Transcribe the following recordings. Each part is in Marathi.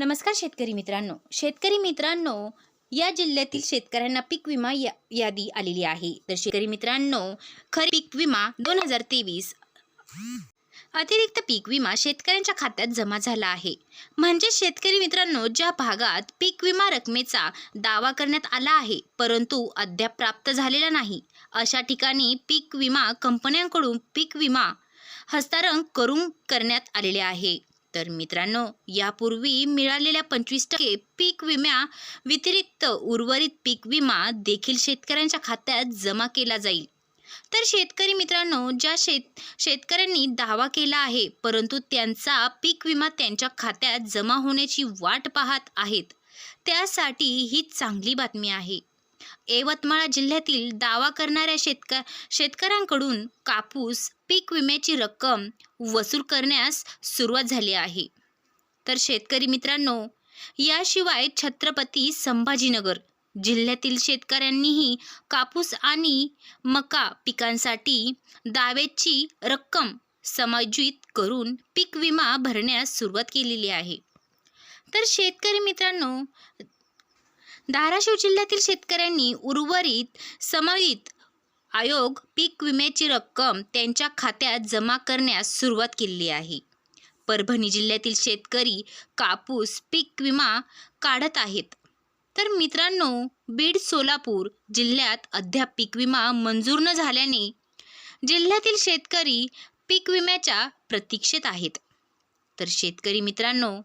नमस्कार शेतकरी मित्रांनो. शेतकरी मित्रांनो या जिल्ह्यातील शेतकऱ्यांना पीक विमा या यादी आलेली आहे. तर शेतकरी मित्रांनो खरी पीक विमा दोन हजार तेवीस अतिरिक्त पीक विमा शेतकऱ्यांच्या खात्यात जमा झाला आहे. म्हणजे शेतकरी मित्रांनो ज्या भागात पीक विमा रकमेचा दावा करण्यात आला आहे परंतु अद्याप प्राप्त झालेला नाही अशा ठिकाणी पीक विमा कंपन्यांकडून पीक विमा हस्तांतरण करून करण्यात आलेले आहे. तर मित्रांनो यापूर्वी मिळालेल्या पंचवीस टक्के पीक विम्या व्यतिरिक्त उर्वरित पीक विमा देखील शेतकऱ्यांच्या खात्यात जमा केला जाईल. तर शेतकरी मित्रांनो ज्या शेत शेतकऱ्यांनी दावा केला आहे परंतु त्यांचा पीक विमा त्यांच्या खात्यात जमा होण्याची वाट पाहत आहेत त्यासाठी ही चांगली बातमी आहे. यवतमाळ जिल्ह्यातील दावा करणाऱ्या शेतक शेतकऱ्यांकडून कापूस पीक विम्याची रक्कम वसूल करण्यास सुरुवात झाली आहे. तर शेतकरी मित्रांनो याशिवाय छत्रपती संभाजीनगर जिल्ह्यातील शेतकऱ्यांनीही कापूस आणि मका पिकांसाठी दावेची रक्कम समायोजित करून पीक विमा भरण्यास सुरुवात केलेली आहे. तर शेतकरी मित्रांनो धाराशिव जिल्ह्यातील शेतकऱ्यांनी उर्वरित समावित आयोग पीक विम्याची रक्कम त्यांच्या खात्यात जमा करण्यास सुरुवात केलेली आहे. परभणी जिल्ह्यातील शेतकरी कापूस पीक विमा काढत आहेत. तर मित्रांनो बीड सोलापूर जिल्ह्यात अद्याप पीक विमा मंजूर न झाल्याने जिल्ह्यातील शेतकरी पीक विम्याच्या प्रतीक्षेत आहेत. तर शेतकरी मित्रांनो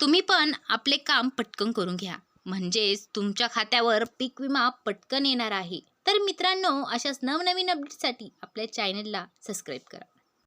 तुम्ही पण आपले काम पटकन करून घ्या. म्हणजेच तुमच्या खात्यावर पीक विमा पटकन येणार आहे. तर मित्रांनो अशाच नवनवीन अपडेटसाठी आपल्या चॅनलला सबस्क्राईब करा.